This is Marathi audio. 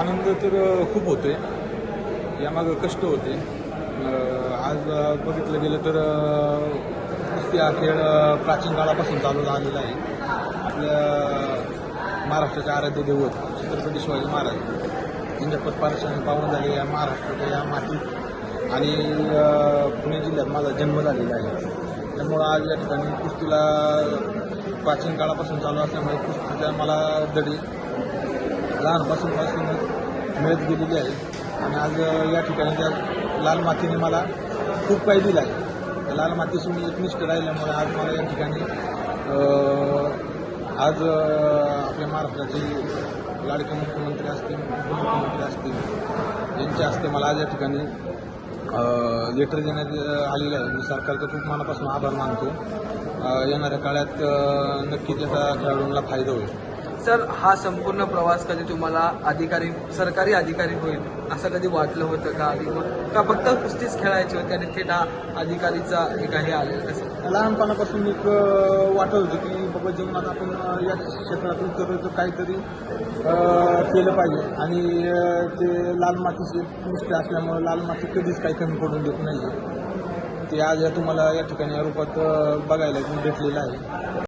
आनंद तर खूप होतोय. यामागं कष्ट होते. आज बघितलं गेलं तर कुस्ती हा खेळ प्राचीन काळापासून चालू झालेला आहे. आपल्या महाराष्ट्राचे आराध्य दैवत छत्रपती शिवाजी महाराज यांच्या पदपारशाने पावन झाले या महाराष्ट्राच्या या मातीत आणि पुणे जिल्ह्यात माझा जन्म झालेला आहे. त्यामुळं आज या ठिकाणी कुस्तीला प्राचीन काळापासून चालू असल्यामुळे कुस्तीचा मला दडी लहानपासून पासून मिळत गेलेली आहे. आणि आज या ठिकाणी त्या लाल मातीने मला खूप काही दिलं आहे. लाल मातीशी मी एकनिष्ठ राहिल्यामुळे आज मला या ठिकाणी आज आपल्या महाराष्ट्राचे लाडके मुख्यमंत्री असतील उपमुख्यमंत्री असतील यांच्या हस्ते मला आज या ठिकाणी लेटर देण्यात आलेलं आहे. मी सरकारचा खूप मनापासून आभार मानतो. येणाऱ्या काळात नक्की त्याचा खेळाडूंना फायदा होईल. सर हा संपूर्ण प्रवास कधी तुम्हाला अधिकारी सरकारी अधिकारी होईल असं कधी वाटलं होतं का? आधी मग का फक्त कुस्तीच खेळायची होती आणि थेट हा अधिकारीचा एक हे आलेलं कसं? लहानपणापासून एक वाटत होतं की बाबा जीवनात आपण या क्षेत्रातून तर काहीतरी केलं पाहिजे. आणि ते लाल मातीचे निष्ठ असल्यामुळे लाल माती कधीच काही कमी पडून देत नाही ते आज या तुम्हाला या ठिकाणी या रूपात बघायला भेटलेलं आहे.